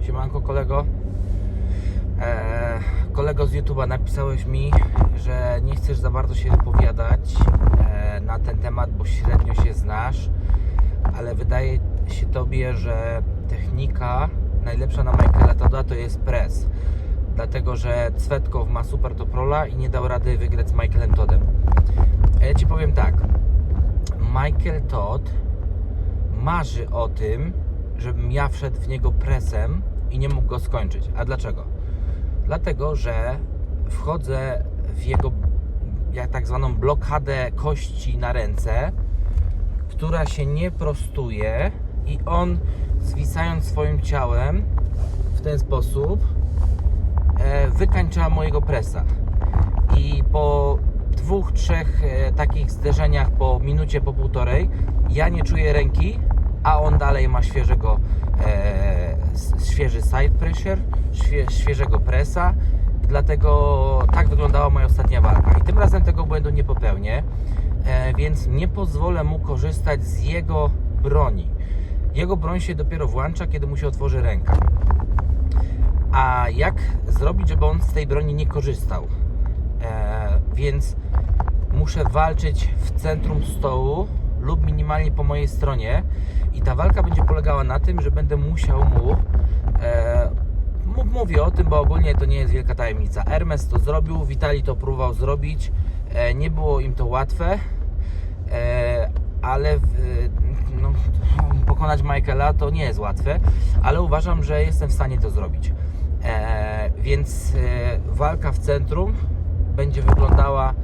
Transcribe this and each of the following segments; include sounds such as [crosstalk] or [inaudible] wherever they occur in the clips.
Siemanko kolego. E, kolego z YouTube'a napisałeś mi, że nie chcesz za bardzo się wypowiadać e, na ten temat, bo średnio się znasz, ale wydaje się tobie, że technika najlepsza na Michaela Toda to jest press. Dlatego, że Cwetkow ma super toprola i nie dał rady wygrać z Michaelem Todem. A ja ci powiem tak. Michael Todd marzy o tym, żebym ja wszedł w niego presem i nie mógł go skończyć. A dlaczego? Dlatego, że wchodzę w jego jak tak zwaną blokadę kości na ręce, która się nie prostuje i on zwisając swoim ciałem w ten sposób e, wykańcza mojego presa. I po dwóch, trzech e, takich zderzeniach po minucie, po półtorej, ja nie czuję ręki, a on dalej ma świeżego, e, świeży side pressure, świe, świeżego presa. Dlatego tak wyglądała moja ostatnia walka. I tym razem tego błędu nie popełnię, e, więc nie pozwolę mu korzystać z jego broni. Jego broń się dopiero włącza, kiedy mu się otworzy ręka. A jak zrobić, żeby on z tej broni nie korzystał? E, więc muszę walczyć w centrum stołu lub minimalnie po mojej stronie i ta walka będzie polegała na tym, że będę musiał mu e, mówię o tym, bo ogólnie to nie jest wielka tajemnica. Hermes to zrobił, Vitali to próbował zrobić, e, nie było im to łatwe, e, ale w, no, pokonać Michaela to nie jest łatwe, ale uważam, że jestem w stanie to zrobić. E, więc e, walka w centrum będzie wyglądała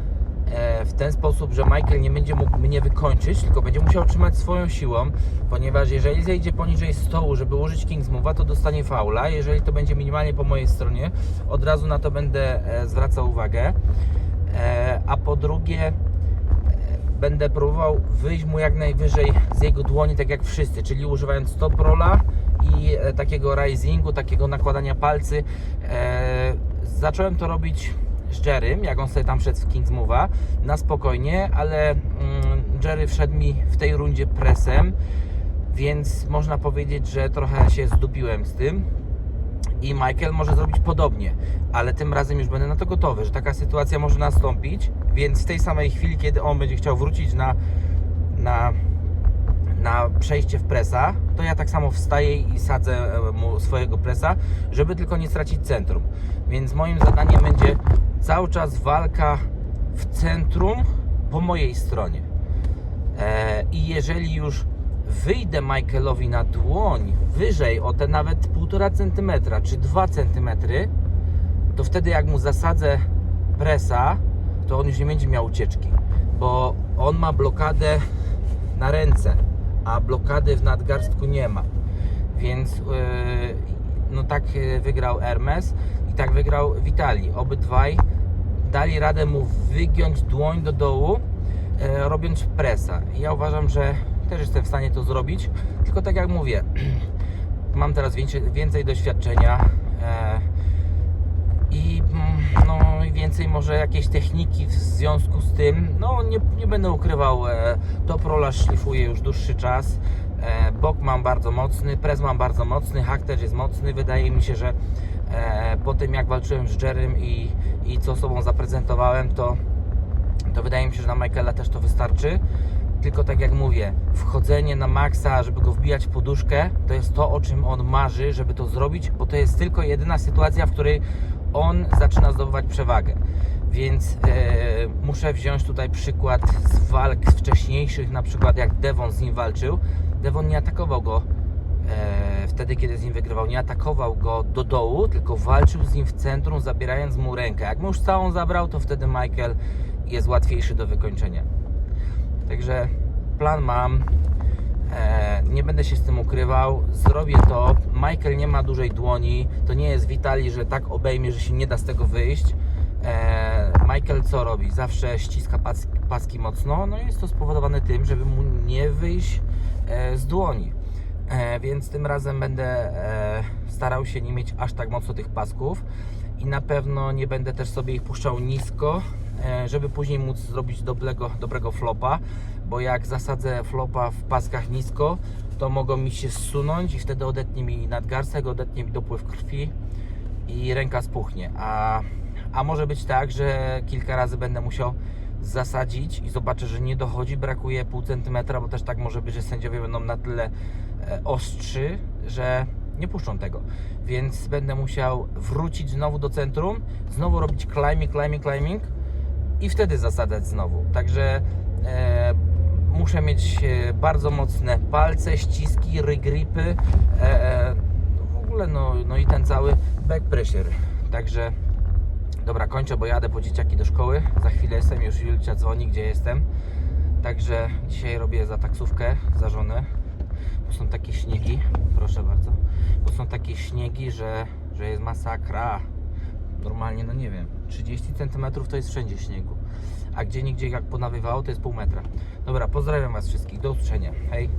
w ten sposób, że Michael nie będzie mógł mnie wykończyć, tylko będzie musiał trzymać swoją siłą, ponieważ jeżeli zejdzie poniżej stołu, żeby użyć King's Move'a, to dostanie faula. Jeżeli to będzie minimalnie po mojej stronie, od razu na to będę e, zwracał uwagę. E, a po drugie, będę próbował wyjść mu jak najwyżej z jego dłoni, tak jak wszyscy, czyli używając top rolla i e, takiego risingu, takiego nakładania palcy. E, zacząłem to robić z Jerrym, jak on sobie tam wszedł w Kings Move'a, na spokojnie, ale mm, Jerry wszedł mi w tej rundzie presem, więc można powiedzieć, że trochę się zdupiłem z tym i Michael może zrobić podobnie, ale tym razem już będę na to gotowy, że taka sytuacja może nastąpić, więc w tej samej chwili, kiedy on będzie chciał wrócić na, na, na przejście w presa, to ja tak samo wstaję i sadzę e, mu swojego presa, żeby tylko nie stracić centrum. Więc moim zadaniem będzie cały czas walka w centrum po mojej stronie. E, I jeżeli już wyjdę Michaelowi na dłoń wyżej o te nawet 1,5 cm czy 2 cm, to wtedy jak mu zasadzę presa, to on już nie będzie miał ucieczki, bo on ma blokadę na ręce, a blokady w nadgarstku nie ma. Więc yy, no tak yy, wygrał Hermes tak wygrał Vitali. Obydwaj dali radę mu wygiąć dłoń do dołu, e, robiąc presa. Ja uważam, że też jestem w stanie to zrobić, tylko tak jak mówię, [clears throat] mam teraz więcej, więcej doświadczenia e, i mm, no, więcej może jakiejś techniki w związku z tym. No nie, nie będę ukrywał, e, top roller szlifuję już dłuższy czas. E, bok mam bardzo mocny, press mam bardzo mocny, hack też jest mocny. Wydaje mi się, że e, po tym jak walczyłem z Jerrym i, i co sobą zaprezentowałem, to, to wydaje mi się, że na Michaela też to wystarczy. Tylko tak jak mówię, wchodzenie na maksa, żeby go wbijać w poduszkę, to jest to, o czym on marzy, żeby to zrobić, bo to jest tylko jedyna sytuacja, w której on zaczyna zdobywać przewagę. Więc e, muszę wziąć tutaj przykład z walk wcześniejszych, na przykład jak Devon z nim walczył. Devon nie atakował go e, wtedy, kiedy z nim wygrywał, nie atakował go do dołu, tylko walczył z nim w centrum, zabierając mu rękę. Jak mu już całą zabrał, to wtedy Michael jest łatwiejszy do wykończenia. Także plan mam. E, nie będę się z tym ukrywał. Zrobię to. Michael nie ma dużej dłoni. To nie jest Vitali, że tak obejmie, że się nie da z tego wyjść. E, Michael co robi? Zawsze ściska paski, paski mocno. No jest to spowodowane tym, żeby mu nie wyjść z dłoni. E, więc tym razem będę e, starał się nie mieć aż tak mocno tych pasków i na pewno nie będę też sobie ich puszczał nisko, e, żeby później móc zrobić dobrego, dobrego flopa, bo jak zasadzę flopa w paskach nisko, to mogą mi się zsunąć i wtedy odetnie mi nadgarstek, odetnie mi dopływ krwi i ręka spuchnie. A, a może być tak, że kilka razy będę musiał zasadzić i zobaczę, że nie dochodzi, brakuje pół centymetra, bo też tak może być, że sędziowie będą na tyle e, ostrzy, że nie puszczą tego. Więc będę musiał wrócić znowu do centrum, znowu robić climbing, climbing, climbing i wtedy zasadzać znowu. Także e, muszę mieć e, bardzo mocne palce, ściski, rygripy, e, e, w ogóle no, no i ten cały back pressure. Także dobra, kończę, bo jadę po dzieciaki do szkoły. Za chwilę jestem, już Julcia dzwoni, gdzie jestem. Także dzisiaj robię za taksówkę, za żonę. Tu są takie śniegi, proszę bardzo. Tu są takie śniegi, że, że jest masakra. Normalnie, no nie wiem, 30 cm to jest wszędzie śniegu. A gdzie nigdzie jak ponawywało, to jest pół metra. Dobra, pozdrawiam Was wszystkich. Do usłyszenia. Hej.